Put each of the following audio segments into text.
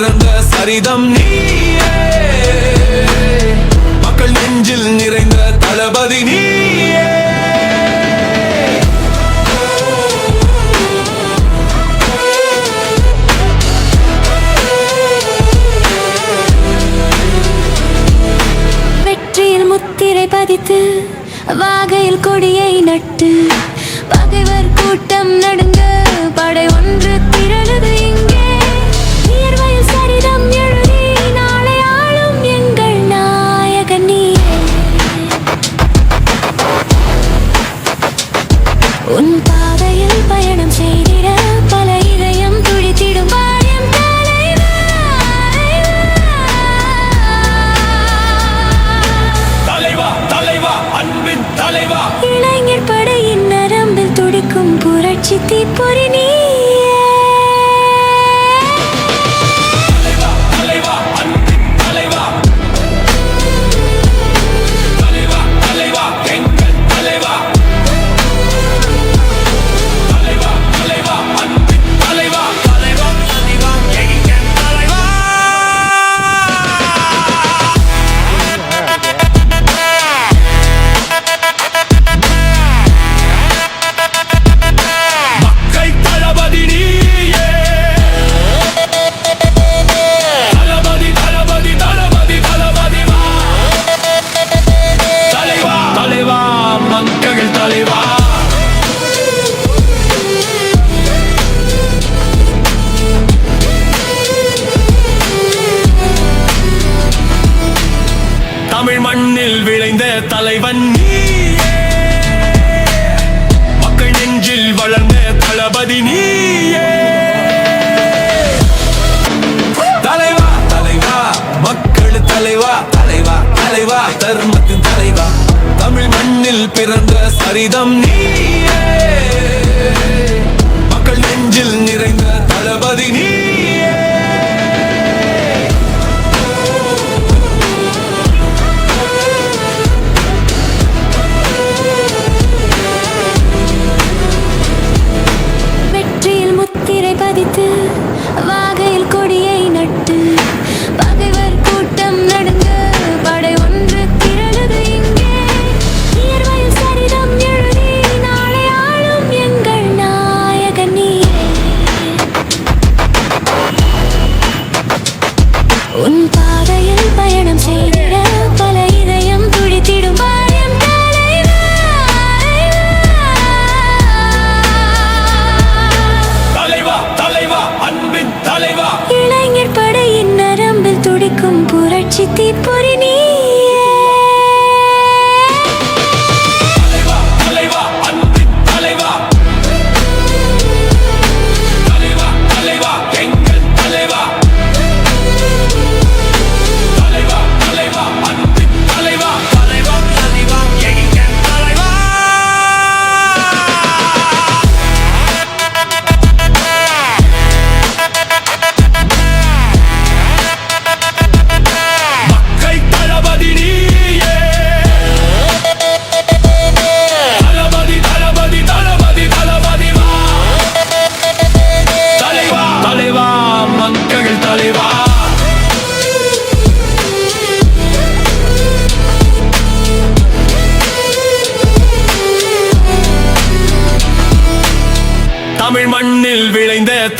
பிறந்த சரிதம் நீயே. மக்கள் நெஞ்சில் நிறைந்த தளபதி நீயே. வெற்றியில் முத்திரை பதித்து வாகையில் கொடியை நட்டு பகைவர் கூட்டம் நடுங்க படை ஒன்று திரளுது பாதையில் பயணம் செய்திட பல இதயம் துடித்திடும் பாரியம் தலைவா தலைவா தலைவா. அன்பின் தலைவா. இளைஞர் படையின் நரம்பில் துடிக்கும் புரட்சி தீப்பொறி தமிழ் மண்ணில் விளைந்த தலைவன் நீயே. மக்கள் நெஞ்சில் வளர்ந்த தளபதி நீயே. தலைவா தலைவா மக்கள் தலைவா தலைவா தலைவா தர்மத்தின் தலைவா. தமிழ் மண்ணில் பிறந்த சரிதம் நீ உன் பாதையில் பயணம் செய்திட பல இதயம் துடித்திடும் தலைவா இளைஞர் படையின் நரம்பில் துடிக்கும் புரட்சி தீப்பொறி நீயே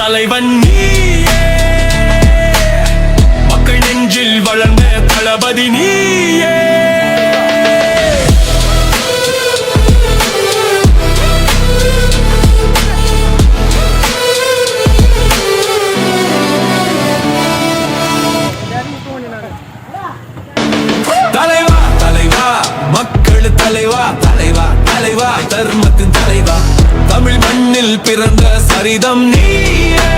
தலைவன் நீயே. மக்கள் நெஞ்சில் வளர்ந்த தளபதி நீயே. தலைவா தலைவா மக்கள் தலைவா தலைவா தலைவா தர்மத்தின் தலைவா. தமிழ் மண்ணில் பிறந்த சரிதம் நீயே.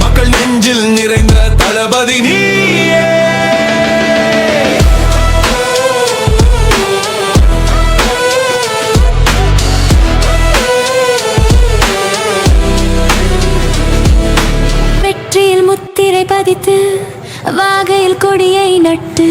மக்கள் நெஞ்சில் நிறைந்த தளபதி நீயே. வெற்றியில் முத்திரை பதித்து வாகையில் கொடியை நட்டு